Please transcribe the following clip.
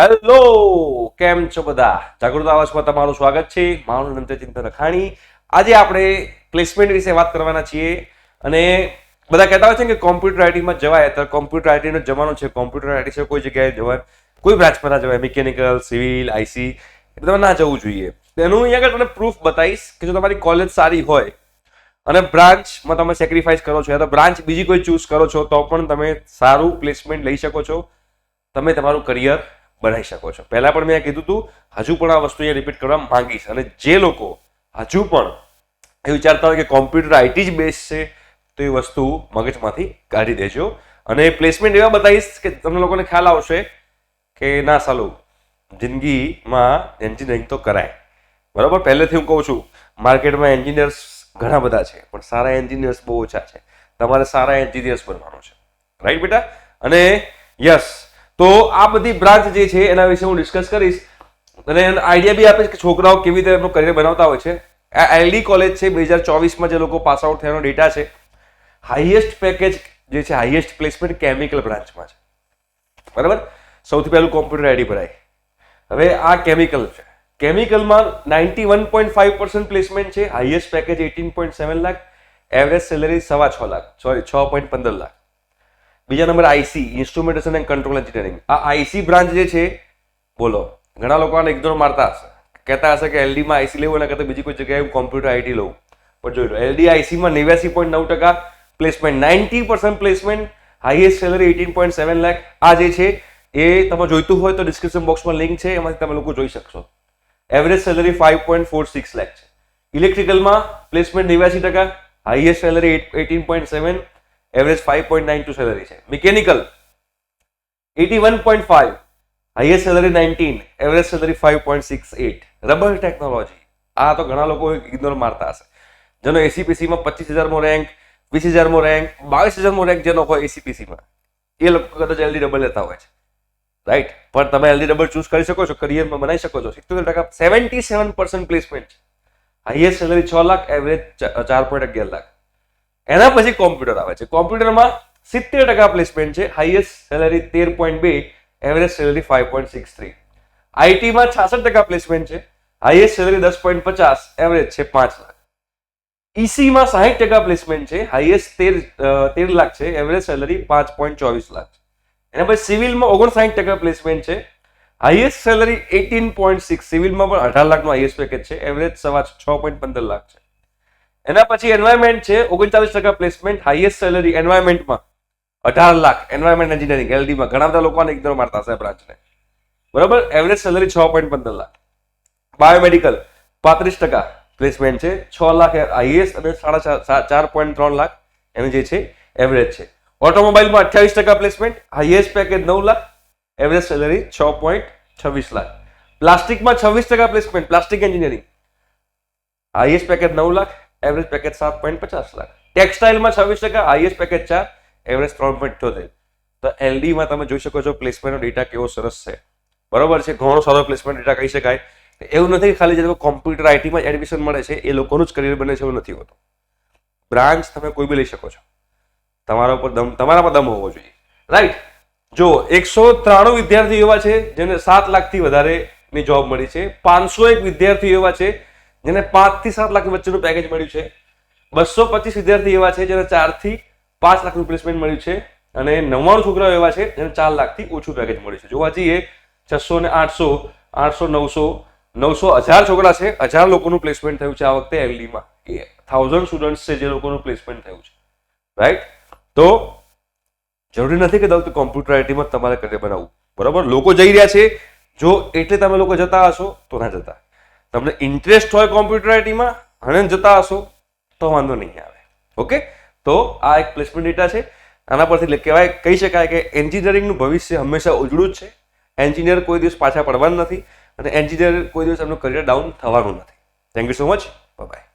Hello કેમ છો બધા? જાગૃત આવાજમાં તમારું સ્વાગત છે. મારું છે ચિંતન રખાણી. આજે આપણે પ્લેસમેન્ટ વિશે વાત કરવાના છીએ અને બધા કહેતા હોય છે કે કોમ્પ્યુટર આઈટીમાં જવાય, તો કોમ્પ્યુટર આઈટીનો જમાનો છે. કોમ્પ્યુટર આઈટી છે કોઈ જગ્યાએ જવાય, કોઈ બ્રાન્ચમાં જવાય. મિકેનિકલ સિવિલ આઈસી તમારે ના જવું જોઈએ. એનું અહીંયા આગળ તમને પ્રૂફ બતાવીશ કે જો તમારી કોલેજ સારી હોય અને બ્રાન્ચમાં તમે સેક્રિફાઈસ કરો છો, યા તો બ્રાન્ચ બીજી કોઈ ચૂઝ કરો છો, તો પણ તમે સારું પ્લેસમેન્ટ લઈ શકો છો. તમે તમારું કરિયર બનાવી શકો છો. પહેલાં પણ મેં કીધું હતું હજુ પણ આ વસ્તુ રિપીટ કરવા માંગીશ. અને જે લોકો હજુ પણ એ વિચારતા હોય કે કોમ્પ્યુટર આઈટી જ બેસ્ટ છે, તો એ વસ્તુ મગજમાંથી કાઢી દેજો. અને પ્લેસમેન્ટ એવા બતાવીશ કે તમને લોકોને ખ્યાલ આવશે કે ના સાલું, જિંદગીમાં એન્જિનિયરિંગ તો કરાય. બરાબર? પહેલેથી હું કહું છું, માર્કેટમાં એન્જિનિયર્સ ઘણા બધા છે, પણ સારા એન્જિનિયર્સ બહુ ઓછા છે. તમારે સારા એન્જિનિયર્સ બનવાનું છે. રાઈટ બેટા? અને યસ તો આ બધી બ્રાન્ચ જે છે, એના વિશે હું ડિસ્કસ કરીશ. અને આઈડિયા બી આપીશ કે છોકરાઓ કેવી રીતે એમનું કરિયર બનાવતા હોય છે. આ એલડી કોલેજ છે બે હજાર ચોવીસમાં જે લોકો પાસ આઉટ થયાનો ડેટા છે. હાઈએસ્ટ પેકેજ જે છે હાઈએસ્ટ પ્લેસમેન્ટ કેમિકલ બ્રાન્ચમાં છે. બરાબર? સૌથી પહેલું કોમ્પ્યુટર આઈડી ભરાય. હવે આ કેમિકલ છે. કેમિકલમાં ninety one point five percent placement છે highest package eighteen point seven lakh average salary સવા છ લાખ સોરી છ પોઈન્ટ પંદર લાખ. બીજા number IC instrumentation and control engineering આ આઈસી બ્રાન્ચ જે છે, બોલો, ઘણા લોકો આને એકદમ મારતા હશે. કહેતા હશે કે એલડીમાં આઈસી લેવું એના કરતાં બીજી કોઈ જગ્યાએ હું કોમ્પ્યુટર આઈટી લઉં. પણ જોઈ લો એલડી આઈસીમાં નેવ્યાસી પોઈન્ટ નવ ટકા placement ninety percent placement highest salary eighteen point seven lakh. આ જે છે, એ તમે જોઈતું હોય તો ડિસ્ક્રિપ્શન બોક્સમાં લિંક છે, એમાંથી તમે લોકો જોઈ શકશો. Average salary five point four six lakh છે. ઇલેક્ટ્રિકલમાં પ્લેસમેન્ટ નેવ્યાસી ટકા highest salary eighteen point seven average five point nine two salary છે. Mechanical eighty one point five highest salary nineteen average salary five point six eight rubber technology આ તો ઘણા લોકો ignore મારતા હશે. જેનો એસીપીસીમાં પચીસ હજારમો રેન્ક વીસ હજારમો રેન્ક બાવીસ હજારમો રેન્ક જેનો હોય એસીપીસીમાં એ લોકો કદાચ એલડી ડબલ લેતા હોય છે. રાઈટ પણ તમે એલડી ડબલ ચૂઝ કરી શકો છો કરિયરમાં બનાવી શકો છો. સિત્તોતેર ટકા સેવન્ટી સેવન પર્સન્ટ પ્લેસમેન્ટ છે. હાઈએસ્ટ સેલરી છ લાખ એવરેજ ચાર પોઈન્ટ અગિયાર લાખ. એના પછી કોમ્પ્યુટર આવે છે. કોમ્પ્યુટરમાં સિત્તેર ટકા પ્લેસમેન્ટ છે. હાઈએસ્ટ સેલરી તેર પોઈન્ટ બે average salary five point six three આઈટીમાં છાસઠ ટકા પ્લેસમેન્ટ છે. હાઈએસ્ટ સેલરી દસ પોઈન્ટ પચાસ એવરેજ છે પાંચ લાખ. ઈસીમાં સાહીઠ ટકા પ્લેસમેન્ટ છે. હાઈએસ્ટ તેર તેર લાખ છે. એવરેજ સેલરી પાંચ પોઈન્ટ ચોવીસ લાખ એના પછી સિવિલમાં ઓગણસાઠ ટકા પ્લેસમેન્ટ છે. Highest salary eighteen point six સિવિલમાં પણ અઢાર લાખનું હાઈએસ્ટ પેકેજ છે. એવરેજ સવા છ પોઈન્ટ પંદર લાખ છે. એના પછી એન્વાયરમેન્ટ છે, ઓગણચાલીસ ટકા પ્લેસમેન્ટ હાઈએસ્ટ સેલરી એન્વાયરમેન્ટમાં અઢાર લાખ એન્વાયરમેન્ટ એન્જિનિયરિંગ એલડીમાં ઘણા બધા લોકોને ઇગ્નોર મારતા હશે બ્રાન્ચને બરાબર? એવરેજ સેલરી છ પોઈન્ટ પંદર લાખ. બાયોમેડિકલ પાંત્રીસ ટકા પ્લેસમેન્ટ છે, છ લાખ હાઈએસ્ટ અને સાડા ચાર પોઈન્ટ ત્રણ લાખ. એનું જે છે એવરેજ છે. ઓટોમોબાઈલમાં અઠ્યાવીસ ટકા પ્લેસમેન્ટ હાઈએસ્ટ પેકેજ નવ લાખ. એવરેજ સેલરી છ પોઈન્ટ છવ્વીસ લાખ. પ્લાસ્ટિકમાં છવ્વીસ ટકા placement plastic engineering highest package નવ લાખ. એવરેજ પેકેજ સાત પોઈન્ટ પચાસ લાખ. ટેક્સટાઇલમાં છવ્વીસ ટકા હાઈએસ્ટ પેકેજ ચાર એવરેજ ત્રણ પોઈન્ટ અઠ્યોતેર તો એલડીમાં તમે જોઈ શકો છો પ્લેસમેન્ટનો ડેટા કેવો સરસ છે. બરોબર છે, ઘણો સારો પ્લેસમેન્ટ ડેટા કહી શકાય. એવું નથી ખાલી જે લોકો કોમ્પ્યુટર આઈટીમાં એડમિશન મળે છે, એ લોકોનું જ કરિયર બને છે એવું નથી હોતું. બ્રાન્ચ તમે કોઈ બી લઈ શકો છો. તમારા ઉપર દમ, તમારામાં દમ હોવો જોઈએ. રાઈટ જો, એકસો ત્રાણું વિદ્યાર્થીઓ એવા છે જેને સાત લાખથી વધારેની જોબ મળી છે. પાંચસો એક વિદ્યાર્થીઓ એવા છે જેને પાંચથી સાત લાખ વચ્ચેનું પેકેજ મળ્યું છે. બસો પચીસ વિદ્યાર્થી એવા છે જેને ચારથી પાંચ લાખનું પ્લેસમેન્ટ મળ્યું છે અને નવ્વાણું છોકરાઓ એવા છે જેને ચાર લાખથી ઓછું પેકેજ મળ્યું છે. જોવા જઈએ, છસો ને આઠસો આઠસો નવસો નવસો હજાર છોકરા છે. હજાર લોકોનું પ્લેસમેન્ટ થયું છે આ વખતે એલડીમાં. એ થાઉઝન્ડ સ્ટુડન્ટ્સ છે જે લોકોનું પ્લેસમેન્ટ થયું છે. રાઈટ તો જરૂરી નથી કે દઉં કોમ્પ્યુટર આઈટીમાં તમારે કરે બનાવવું. બરાબર? લોકો જઈ રહ્યા છે. જો એટલે તમે લોકો જતા હશો તો ના જતા. તમને ઇન્ટરેસ્ટ હોય કોમ્પ્યુટર આઈટીમાં અને જતા હશો, તો વાંધો નહીં આવે. ઓકે? તો આ એક પ્લેસમેન્ટ ડેટા છે. આના પરથી કહેવાય, કહી શકાય કે એન્જિનિયરિંગનું ભવિષ્ય હંમેશા ઉજળું જ છે. એન્જિનિયર કોઈ દિવસ પાછા પડવાનું નથી અને એન્જિનિયર કોઈ દિવસ એમનું કરિયર ડાઉન થવાનું નથી. Thank you so much bye